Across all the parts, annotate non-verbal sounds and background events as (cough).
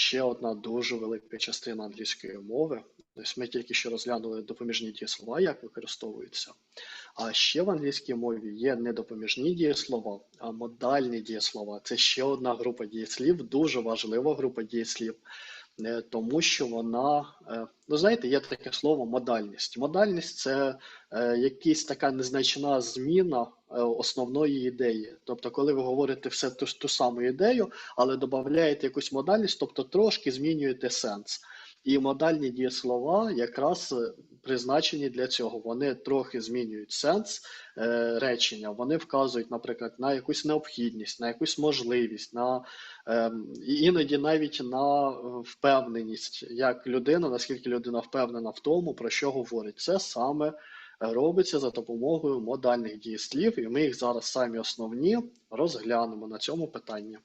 ще одна дуже велика частина англійської мови. Тобто ми тільки що розглянули допоміжні дієслова, як використовуються. А ще в англійській мові є не допоміжні дієслова, а модальні дієслова. Це ще одна група дієслів, дуже важлива група дієслів, тому що вона, е, ну знаєте, є таке слово модальність. Модальність це е, якась така незначна зміна е, основної ідеї. Тобто, коли ви говорите все ту, ту саму ідею, але додаєте якусь модальність, тобто трошки змінюєте сенс. І модальні дієслова якраз е, призначені для цього. Вони трохи змінюють сенс е, речення. Вони вказують, наприклад, на якусь необхідність, на якусь можливість, на е, іноді навіть на впевненість, як людина, наскільки людина впевнена в тому, про що говорить. Це саме робиться за допомогою модальних дієслів, і ми їх зараз самі основні розглянемо на цьому питанні.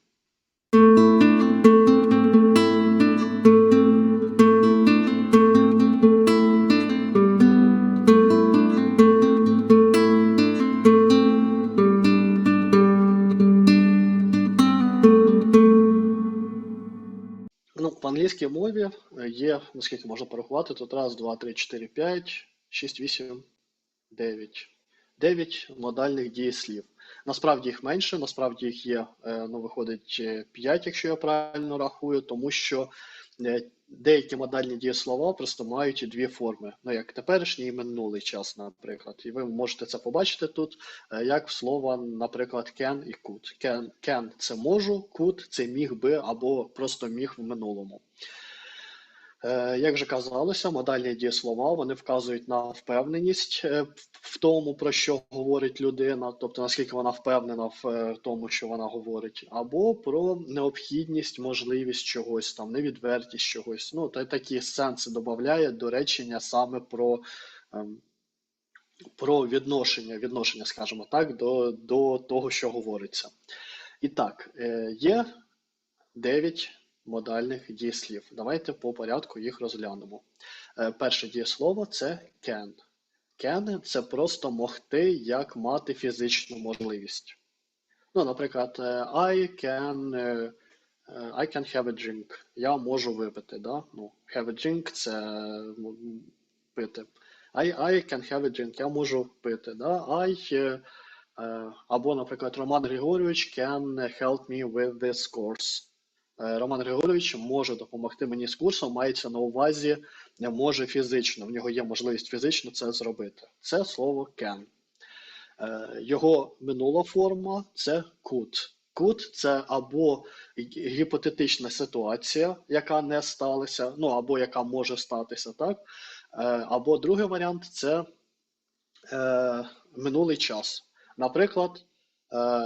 Мові е, є, наскільки можна порахувати, тут раз, два, три, чотири, п'ять, шість, вісім, дев'ять. Дев'ять модальних дієслів. Насправді їх менше, насправді їх є, е, ну, виходить, е, п'ять, якщо я правильно рахую, тому що е, деякі модальні дієслова просто мають дві форми. Ну, як теперішній і минулий час, наприклад. І ви можете це побачити тут, е, як слова, наприклад, can і could. Can, can – це можу, could – це міг би або просто міг в минулому. Е, Як вже казалося, модальні дієслова вони вказують на впевненість е, в тому, про що говорить людина, тобто наскільки вона впевнена в е, тому, що вона говорить, або про необхідність, можливість чогось там, невідвертість чогось. Ну, та такі сенси додає до речення саме про, ем, про відношення, відношення, скажімо так, до, до того, що говориться. І так, є 9 модальних дієслів. Давайте по порядку їх розглянемо. Е, Перше дієслово це can. Can – це просто могти, як мати фізичну можливість. Ну, наприклад, е, I can, е, I can have a drink. Я можу випити. Да? Ну, have a drink це пити. I, I can have a drink. Я можу пити. Да? I, або, наприклад, Роман Григорович can help me with this course. Е, Роман Григорович може допомогти мені з курсом, мається на увазі не може фізично. В нього є можливість фізично це зробити. Це слово can. Е, Його минула форма це could. Could – це або гіпотетична ситуація, яка не сталася, ну або яка може статися, так? Е, Або другий варіант це е, минулий час. Наприклад, е,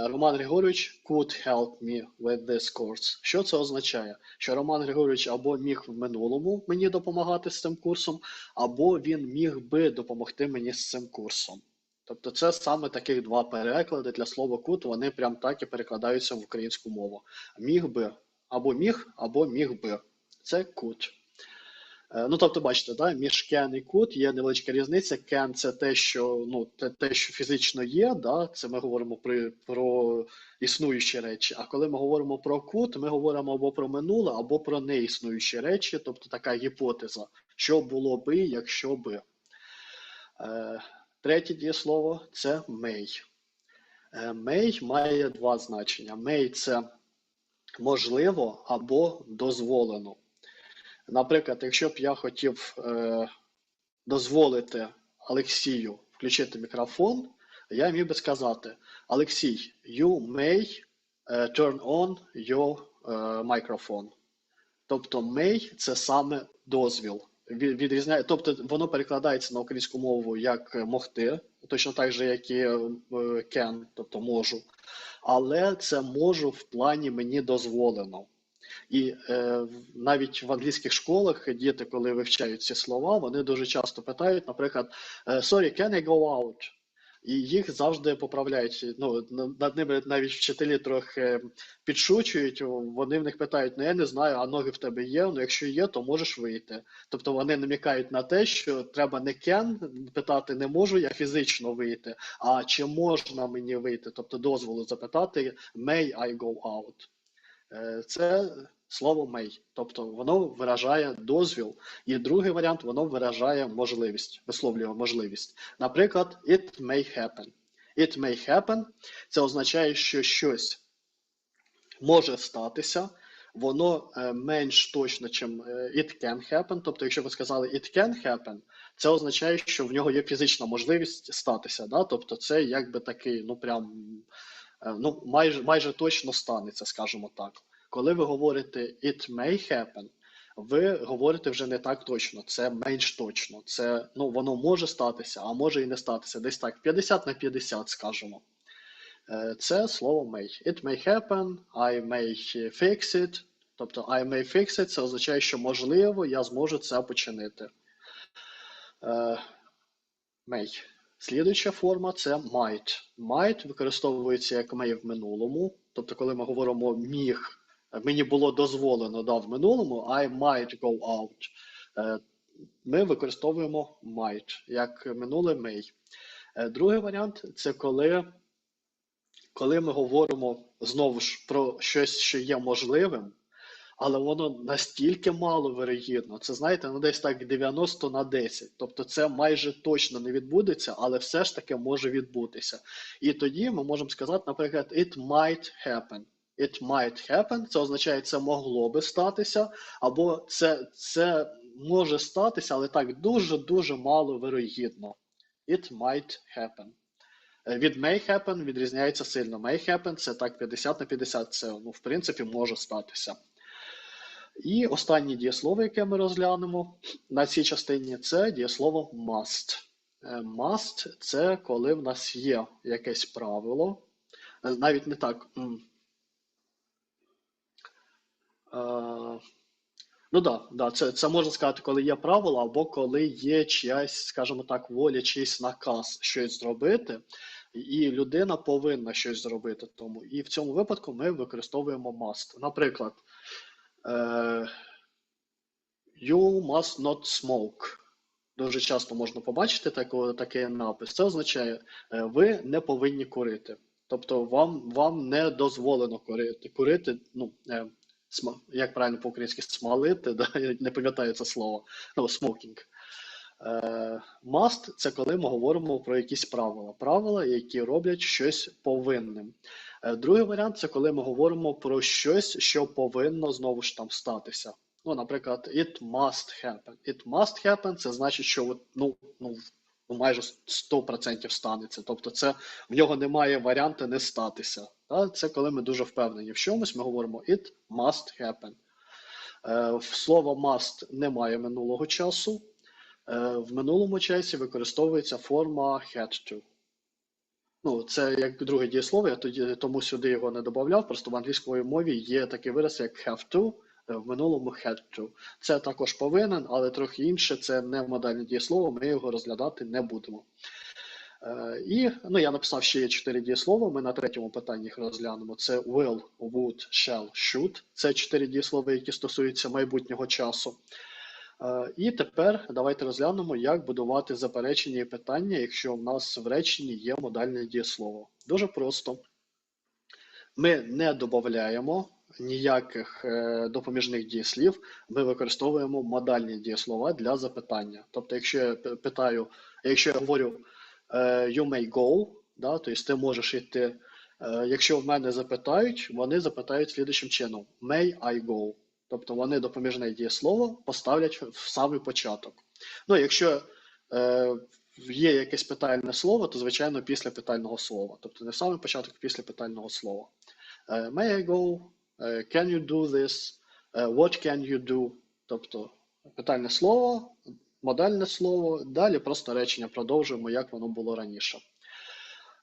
Роман Григорович could help me with this course. Що це означає? Що Роман Григорович або міг в минулому мені допомагати з цим курсом, або він міг би допомогти мені з цим курсом. Тобто це саме таких два переклади для слова could, вони прям так і перекладаються в українську мову. Міг би, або міг, або міг би. Це could. Е, Ну, тобто, бачите, да, між can і could є невеличка різниця. Can – це те, що ну, те, те, що фізично є, да, це ми говоримо при, про існуючі речі. А коли ми говоримо про could, ми говоримо або про минуле, або про неіснуючі речі, тобто така гіпотеза, що було би, якщо би. Е, Третє дієслово це may. Е, May має два значення. May – це можливо або дозволено. Наприклад, якщо б я хотів е, дозволити Олексію включити мікрофон, я міг би сказати: Олексій, you may е, turn on your е, microphone. Тобто may – це саме дозвіл. Відрізняє, тобто воно перекладається на українську мову як могти, точно так же, як і е, can, тобто можу. Але це можу в плані мені дозволено. І е, навіть в англійських школах діти, коли вивчають ці слова, вони дуже часто питають, наприклад, е, sorry, can I go out? І їх завжди поправляють. Ну, над ними навіть вчителі трохи підшучують. Вони в них питають: ну я не знаю, а ноги в тебе є? Ну, якщо є, то можеш вийти. Тобто вони намікають на те, що треба не can питати, не можу я фізично вийти, а чи можна мені вийти? Тобто дозволу запитати may I go out? Е, Це слово may. Тобто воно виражає дозвіл. І другий варіант воно виражає можливість, висловлює можливість. Наприклад, it may happen. It may happen це означає, що щось може статися, воно е, менш точно, чим е, it can happen. Тобто, якщо ви сказали it can happen, це означає, що в нього є фізична можливість статися. Да? Тобто, це якби такий, ну прям ну, майже, майже точно станеться, скажімо так. Коли ви говорите it may happen, ви говорите вже не так точно, це менш точно. Це ну воно може статися, а може і не статися. Десь так 50 на 50, скажімо. Е, Це слово may. It may happen, I may fix it. Тобто I may fix it, це означає, що можливо я зможу це починити. Е, May. Слідуюча форма це might. Might використовується як may в минулому. Тобто, коли ми говоримо міг, мені було дозволено да, в минулому, I might go out. Е, Ми використовуємо might як минуле may. Е, Другий варіант це коли, коли ми говоримо знову ж про щось, що є можливим, але воно настільки мало вирогідно. Це знаєте, ну десь так 90 на 10. Тобто це майже точно не відбудеться, але все ж таки може відбутися. І тоді ми можемо сказати, наприклад, it might happen. It might happen, це означає, це могло би статися, або це, це може статися, але так дуже-дуже мало вирогідно. It might happen. Е, Від may happen відрізняється сильно. May happen це так 50 на 50, це ну, в принципі може статися. І останнє дієслово, яке ми розглянемо на цій частині, це дієслово must. Е, Must це коли в нас є якесь правило. Е, Навіть не так. Е, Ну да, да, це, це можна сказати, коли є правило, або коли є чиясь, скажімо так, воля, чийсь наказ щось зробити, і людина повинна щось зробити тому. І в цьому випадку ми використовуємо must. Наприклад, you must not smoke. Дуже часто можна побачити тако, такий напис. Це означає, е, ви не повинні курити. Тобто вам, вам не дозволено курити. Курити, ну, е, як правильно по-українськи смалити, (laughs) да? не пам'ятаю це слово. Ну. Е, Must – це коли ми говоримо про якісь правила. Правила, які роблять щось повинним. Е, Другий варіант це коли ми говоримо про щось, що повинно знову ж там статися. Ну, наприклад, it must happen. It must happen це значить, що от, ну, ну, майже 100% станеться. Тобто, це в нього немає варіанту не статися. Та? Це коли ми дуже впевнені в чомусь, ми говоримо it must happen. Е, В слово must немає минулого часу. Е, В минулому часі використовується форма had to. Ну, це як друге дієслово, я тоді тому сюди його не додавав. Просто в англійській мові є такий вираз, як have to, е, в минулому had to. Це також повинен, але трохи інше. Це не модальне дієслово, ми його розглядати не будемо. Е, І ну, я написав ще є чотири дієслова. Ми на третьому питанні їх розглянемо. Це will, would, shall, should. Це чотири дієслова, які стосуються майбутнього часу. Е, І тепер давайте розглянемо, як будувати заперечення і питання, якщо в нас в реченні є модальне дієслово. Дуже просто. Ми не додаємо ніяких е, допоміжних дієслів, ми використовуємо модальні дієслова для запитання. Тобто, якщо я питаю, якщо я говорю е, you may go, да, тобто ти можеш йти. Якщо в мене запитають, вони запитають слідуючим чином: May I go? Тобто вони допоміжне дієслово поставлять в самий початок. Ну, якщо е, є якесь питальне слово, то звичайно після питального слова. Тобто не в самий початок, після питального слова. Е, May I go? Е, Can you do this? Е, What can you do? Тобто питальне слово, модальне слово, далі просто речення продовжуємо, як воно було раніше.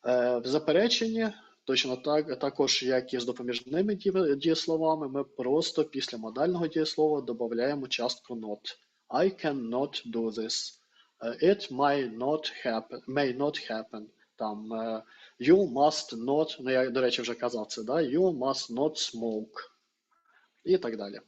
В запереченні, точно так, також як і з допоміжними дієсловами, ми просто після модального дієслова додаємо частку not. I cannot do this. Е, It might not happen, may not happen. Там е, you must not, ну я, до речі, вже казав це, да? you must not smoke. І так далі.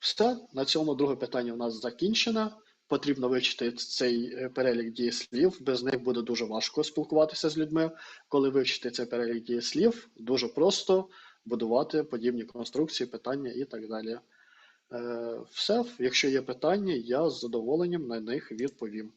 Все, на цьому друге питання у нас закінчено. Потрібно вивчити цей е, перелік дієслів. Без них буде дуже важко спілкуватися з людьми. Коли вивчити цей перелік дієслів, дуже просто будувати подібні конструкції, питання і так далі. Е, Все, якщо є питання, я з задоволенням на них відповім.